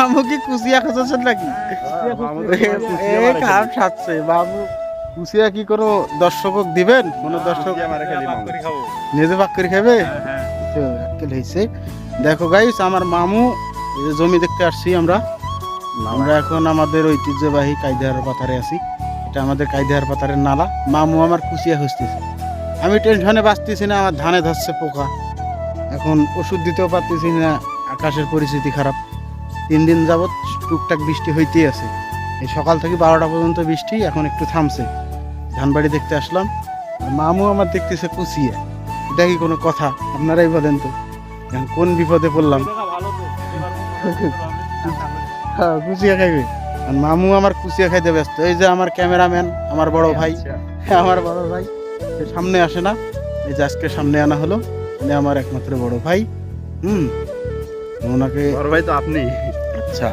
মামু কি কুচিয়া খাচ্ছেন নাকি এই খাপ সাচ্ছে বাবু কুচিয়া কি কোনো দর্শক দিবেন? কোন দর্শক? নিজে পাক করে খাবে? হয়েছে। দেখো গাইস আমার মামু জমি দেখতে আসছি আমরা। আমরা এখন আমাদের ঐতিহ্যবাহী কায়দার পাতারে আছি। এটা আমাদের কায়দার পাতারের নালা। মামু আমার কুচিয়া খুঁজতেছে। আমি টেনশনে বাঁচতেছি না আমার ধানে ধরছে পোকা। এখন ওষুধ দিতেও পারতেছি না আকাশের পরিস্থিতি খারাপ। তিন দিন যাবৎ টুকটাক বৃষ্টি হইতেই আছে। এই সকাল থেকে বারোটা পর্যন্ত বৃষ্টি এখন একটু থামছে। ধানবাড়ি দেখতে আসলাম। মামু আমার দেখতেছে কুচিয়া। এটা কি কোনো কথা? আপনারাই বলেন তো। এখন কোন বিপদে পড়লাম? হ্যাঁ, কুচিয়া খাইবে। আর মামু আমার কুচিয়া খাইতে ব্যস্ত। এই যে আমার ক্যামেরাম্যান আমার বড় ভাই। আমার বড় ভাই। সে সামনে আসে না। এই যে আজকে সামনে আনা হলো। আমার একমাত্র বড় ভাই। হুম। ওনাকে বড় ভাই তো আপনি। আচ্ছা।